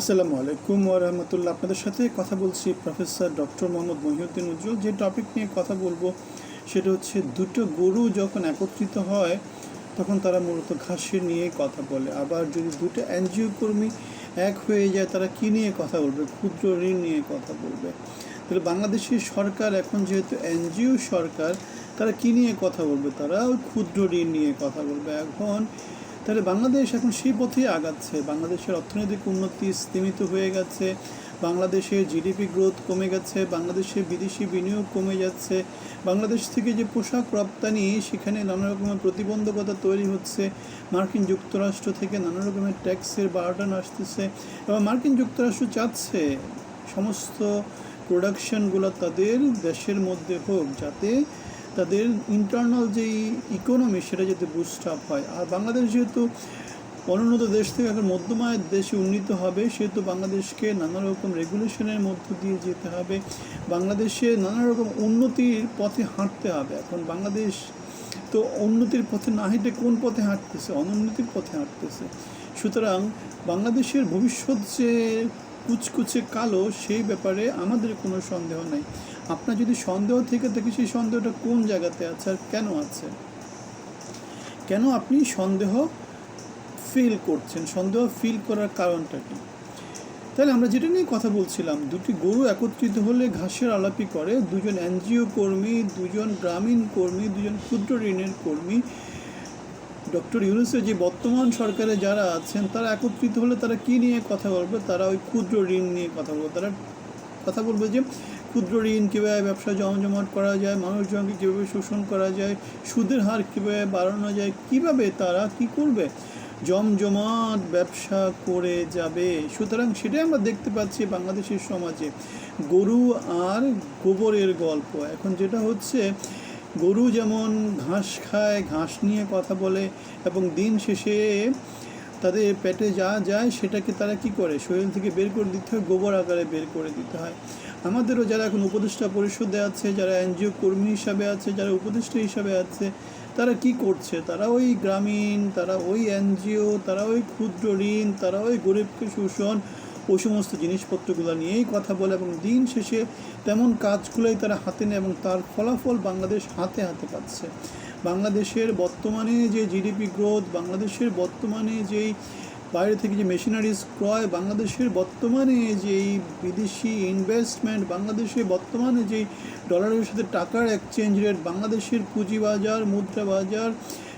আসসালামু আলাইকুম ওরহামতুল্লাহ আপনাদের সাথে কথা বলছি প্রফেসর ডক্টর মোহাম্মদ মহিউদ্দিন উজ্জ্বল। যে টপিক নিয়ে কথা বলব, সেটা হচ্ছে দুটো গরু যখন একত্রিত হয়, তখন তারা মূলত ঘাসের নিয়ে কথা বলে। আবার যদি দুটো এনজিও কর্মী এক হয়ে যায়, তারা কী নিয়ে কথা বলবে? ক্ষুদ্র ঋণ নিয়ে কথা বলবে। তাহলে বাংলাদেশের সরকার, এখন যেহেতু এনজিও সরকার, তারা কী নিয়ে কথা বলবে? তারা ক্ষুদ্র ঋণ নিয়ে কথা বলবে। এখন তাহলে বাংলাদেশ এখন সেই পথেই আগাচ্ছে। বাংলাদেশের অর্থনৈতিক উন্নতি স্তীমিত হয়ে গেছে, বাংলাদেশের জিডিপি গ্রোথ কমে গেছে, বাংলাদেশে বিদেশি বিনিয়োগ কমে যাচ্ছে, বাংলাদেশ থেকে যে পোশাক রপ্তানি, সেখানে নানা রকমের প্রতিবন্ধকতা তৈরি হচ্ছে, মার্কিন যুক্তরাষ্ট্র থেকে নানা রকমের ট্যাক্সের বার্ডান আসতেছে, এবং মার্কিন যুক্তরাষ্ট্র চাচ্ছে সমস্ত প্রোডাকশনগুলো তাদের দেশের মধ্যে হোক, যাতে তাদের ইন্টারনাল যেই ইকোনমি সেটা যাতে বুস্ট আপ হয়। আর বাংলাদেশ যেহেতু অনুন্নত দেশ থেকে এখন মধ্যমায়ের দেশে উন্নীত হবে, সেহেতু বাংলাদেশকে নানা রকম রেগুলেশনের মধ্য দিয়ে যেতে হবে। বাংলাদেশে নানা রকম উন্নতির পথে হাঁটতে হবে। এখন বাংলাদেশ তো উন্নতির পথে না হেঁটে কোন পথে হাঁটতেছে? অনুন্নতির পথে হাঁটতেছে। সুতরাং বাংলাদেশের ভবিষ্যৎ যে কুচকুচে কালো, সেই ব্যাপারে আমাদের কোনো সন্দেহ নাই। আপনার যদি সন্দেহ থেকে থাকে, সেই সন্দেহটা কোন জায়গাতে আছে আর কেন আছে? কেন আপনি সন্দেহ ফিল করছেন? সন্দেহ ফিল করার কারণটা কি? তাহলে আমরা যেটা নিয়ে কথা বলছিলাম, দুটি গরু একত্রিত হলে ঘাসের আলাপি করে, দুজন এনজিও কর্মী, দুজন গ্রামীণ কর্মী, দুজন ক্ষুদ্র ঋণের কর্মী। ডক্টর ইউনুসের যে বর্তমান সরকারে যারা আছেন, তারা একত্রিত হলে তারা কি নিয়ে কথা বলবে? তারা ওই ক্ষুদ্র ঋণ নিয়ে কথা বলবে। তারা কথা বলবে যে ক্ষুদ্র ঋণ কীভাবে ব্যবসা জমজমাট করা যায়, মানুষজনকে কীভাবে শোষণ করা যায়, সুদের হার কীভাবে বাড়ানো যায়, কীভাবে তারা কি করবে? জমজমাট ব্যবসা করে যাবে। সুতরাং সেটাই আমরা দেখতে পাচ্ছি বাংলাদেশের সমাজে। গরু আর গোবরের গল্প। এখন যেটা হচ্ছে, গরু যেমন ঘাস খায়, ঘাস নিয়ে কথা বলে এবং দিন শেষে তাদের পেটে যা যায় সেটাকে তারা কি করে? শরীর থেকে বের করে দিতে হয়, গোবর আকারে বের করে দিতে হয়। আমাদেরও যারা এখন উপদেষ্টা পরিষদে আছে, যারা এনজিও কর্মী হিসাবে আছে, যারা উপদেষ্টা হিসাবে আছে, তারা কি করছে? তারা ওই গ্রামীণ, তারা ওই এনজিও, তারা ওই ক্ষুদ্র ঋণ, তারা ওই গরিবকে শোষণ ওই সমস্ত জিনিসপত্রগুলো নিয়েই কথা বলে এবং দিন শেষে তেমন কাজগুলোই তারা হাতে নেয় এবং তার ফলাফল বাংলাদেশ হাতে হাতে পাচ্ছে। বাংলাদেশের বর্তমানে যে জিডিপি গ্রোথ বাংলাদেশের বর্তমানে যেই বাইরে থেকে যে মেশিনারিজ ক্রয়, বাংলাদেশের বর্তমানে যেই বিদেশি ইনভেস্টমেন্ট বাংলাদেশে বর্তমানে যেই ডলারের সাথে টাকার এক্সচেঞ্জ রেট বাংলাদেশের পুঁজিবাজার মুদ্রা বাজার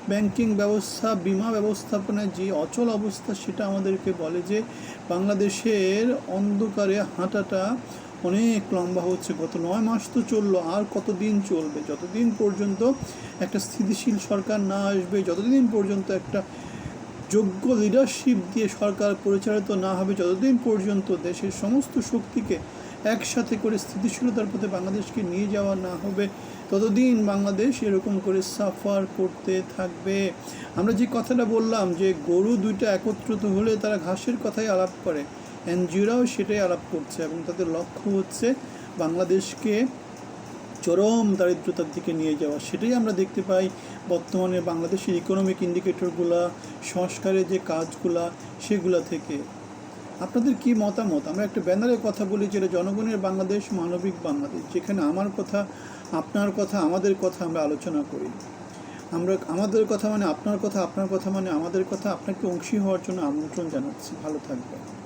ব্যাংকিং ব্যবস্থা, বিমা ব্যবস্থাপনার যে অচল অবস্থা সেটা আমাদেরকে বলে যে বাংলাদেশের অন্ধকারে হাঁটাটা অনেক লম্বা হচ্ছে। গত নয় মাস তো চলল, আর কতদিন চলবে? যতদিন পর্যন্ত একটা স্থিতিশীল সরকার না আসবে, যতদিন পর্যন্ত একটা যোগ্য লিডারশিপ দিয়ে সরকার পরিচালিত না হবে, যতদিন পর্যন্ত দেশের সমস্ত শক্তিকে একসাথে করে স্থিতিশীলতার পথে বাংলাদেশকে নিয়ে যাওয়া না হবে, ততদিন বাংলাদেশ এরকম করে সাফার করতে থাকবে। আমরা যে কথাটা বললাম যে গরু দুইটা একত্রিত হলে তারা ঘাসের কথাই আলাপ করে, এনজিওরাও সেটাই আলাপ করছে এবং তাদের লক্ষ্য হচ্ছে বাংলাদেশকে চরম দারিদ্রতার দিকে নিয়ে যাওয়া। সেটাই আমরা দেখতে পাই বর্তমানে বাংলাদেশের ইকোনমিক ইন্ডিকেটরগুলা সংস্কারের যে কাজগুলা, সেগুলা থেকে। আপনাদের কি মতামত? আমরা একটা ব্যানারের কথা বলি যেটা জনগণের বাংলাদেশ, মানবিক বাংলাদেশ। যেখানে আমার কথা, আপনার কথা, আমাদের কথা আমরা আলোচনা করি। আমরা আমাদের কথা মানে আপনার কথা আপনার কথা মানে আমাদের কথা, আপনাকে অংশী হওয়ার জন্য আমন্ত্রণ জানাচ্ছি। ভালো থাকবেন।